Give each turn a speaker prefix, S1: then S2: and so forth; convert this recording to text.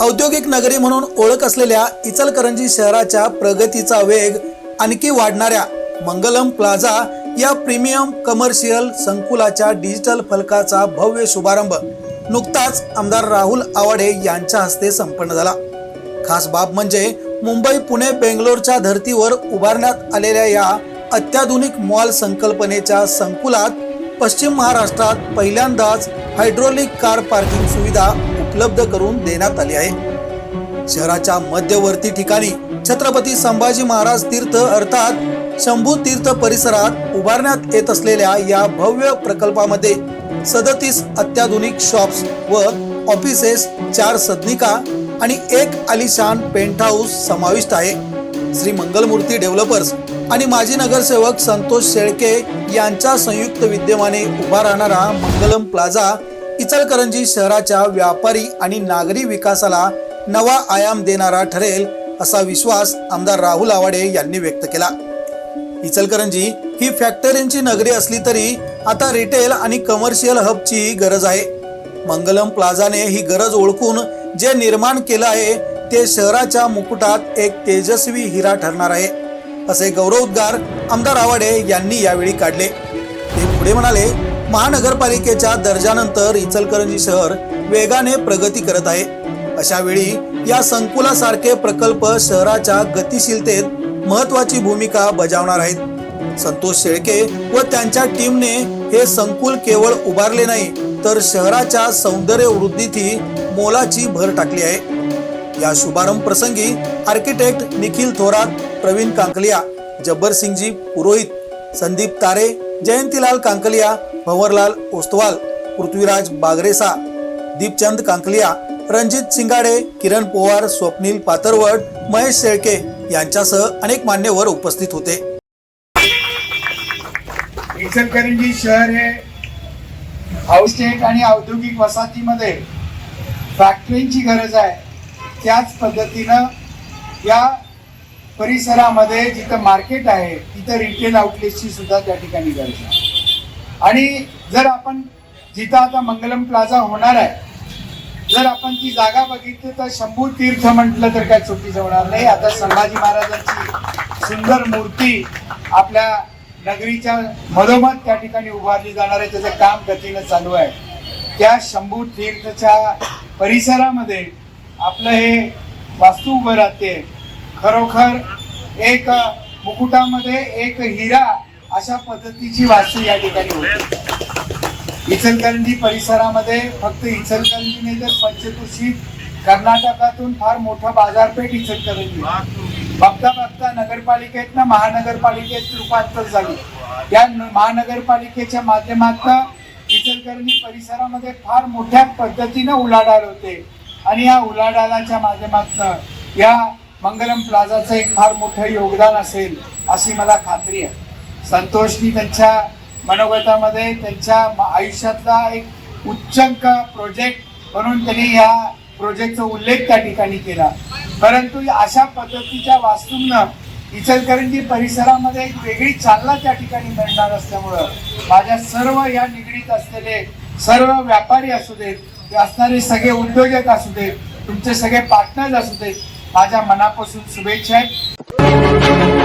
S1: औद्योगिक नगरी म्हणून ओळख असलेल्या इचलकरंजी शहराच्या प्रगतीचा वेग आणखी वाढणाऱ्या मंगलम प्लाझा या प्रीमियम कमर्शियल संकुलाच्या डिजिटल फलकाचा भव्य शुभारंभ नुकताच आमदार राहुल आवाडे यांच्या हस्ते संपन्न झाला. खास बाब म्हणजे मुंबई पुणे बेंगलोरच्या धर्तीवर उभारण्यात आलेल्या या अत्याधुनिक मॉल संकल्पनेच्या संकुलात पश्चिम महाराष्ट्रात पहिल्यांदाच हायड्रोलिक कार पार्किंग सुविधा उपलब्ध करून देण्यात आली आहे. शहराच्या मध्यवर्ती ठिकाणी छत्रपती संभाजी महाराज तीर्थ अर्थात शंभू तीर्थ परिसरात उभारण्यात येत असलेल्या या भव्य प्रकल्पामध्ये सदतीस अत्याधुनिक शॉप्स व ऑफिसेस चार सदनिका आणि एक आलिशान पेंट हाऊस समाविष्ट आहे. श्री मंगलमूर्ती डेव्हलपर्स आणि माजी नगरसेवक संतोष शेळके यांच्या संयुक्त विद्यमाने उभा राहणारा मंगलम प्लाझा इचलकरंजी शहराच्या व्यापारी आणि नागरी विकासाला नवा आयाम देणारा ठरेल असा विश्वास आमदार राहुल आवाडे यांनी व्यक्त केला. इचलकरंजी ही फॅक्टरींची नगरी असली तरी आता रिटेल आणि कमर्शियल हबची गरज आहे. मंगलम प्लाझाने ही गरज ओळखून जे निर्माण केलं आहे ते शहराच्या मुकुटात एक तेजस्वी हिरा ठरणार आहे असे गौरवोद्गार आमदार आवाडे यांनी यावेळी काढले. ते पुढे म्हणाले महानगरपालिकेच्या दर्जानंतर इचलकरंजी शहर वेगाने प्रगती करत आहे. अशा वेळी या संकुलासारखे प्रकल्प शहराच्या गतिशीलतेत महत्वाची भूमिका बजावणार आहेत. संतोष शेळके व त्यांच्या टीमने हे संकुल केवळ उभारले नाही तर शहराच्या सौंदर्य वृद्धीतही मोलाची भर टाकली आहे. या शुभारंभ प्रसंगी आर्किटेक्ट निखिल थोरात प्रवीण कांकलिया जब्बर सिंगजी पुरोहित संदीप तारे जयंतीलाल कांकलिया भंवरलाल ओस्तवाल पृथ्वीराज बागरेसा दीपचंद कांकलिया रणजित सिंगाडे किरण पोवार स्वप्नील पातरवड महेश शेळके यांच्यासह अनेक मान्यवर उपस्थित होते.
S2: इचलकरंजी शहर हे हाऊसटेट आणि औद्योगिक वसाहतीमध्ये फॅक्टरींची गरज आहे. त्याच पद्धतीनं या परिसरामध्ये जिथं मार्केट आहे तिथं रिटेल आउटलेटची सुद्धा त्या ठिकाणी गरज आहे. आणि जर आपण जिथं आता मंगलम प्लाझा होणार आहे जर आपण ती जागा बघितली तर शंभू तीर्थ म्हटलं तर काय चुकीचं होणार नाही. आता संभाजी महाराजांची सुंदर मूर्ती आपल्या नगरीच्या मधोमध त्या ठिकाणी उभारली जाणार आहे. त्याचं काम गतीनं चालू आहे. त्या शंभू तीर्थच्या परिसरामध्ये आपलं हे वास्तू उभं राहते. खरोखर एक मुकुटामध्ये एक हिरा अशा पद्धतीची वास्तू या ठिकाणी होती. इचलकरंजी परिसरामध्ये फक्त इचलकरंजी नाही तर पंचकृषी कर्नाटकातून फार मोठं बाजारपेठ इचलकरंजी. आहे. बघता बघता नगरपालिकेतनं महानगरपालिकेत रूपांतर झाली. या महानगरपालिकेच्या माध्यमातून इचलकरंजी परिसरामध्ये फार मोठ्या पद्धतीनं उलाढाल होते. आणि या उलाढालाच्या माध्यमातून या मंगलम प्लाझाचं एक फार मोठं योगदान असेल अशी मला खात्री आहे. संतोषनी त्यांच्या मनोगतामध्ये त्यांच्या आयुष्यातला एक उच्चंक प्रोजेक्ट म्हणून त्यांनी ह्या प्रोजेक्टचा उल्लेख त्या ठिकाणी केला. परंतु अशा पद्धतीच्या वास्तूंना इचलकरंजी परिसरामध्ये एक वेगळी चालना त्या ठिकाणी मिळणार असल्यामुळं माझ्या सर्व या निगडीत असलेले सर्व व्यापारी असू देत ते असणारे सगळे उद्योजक असू देत तुमचे सगळे पार्टनर्स असू देत माझ्या मनापासून शुभेच्छा आहेत.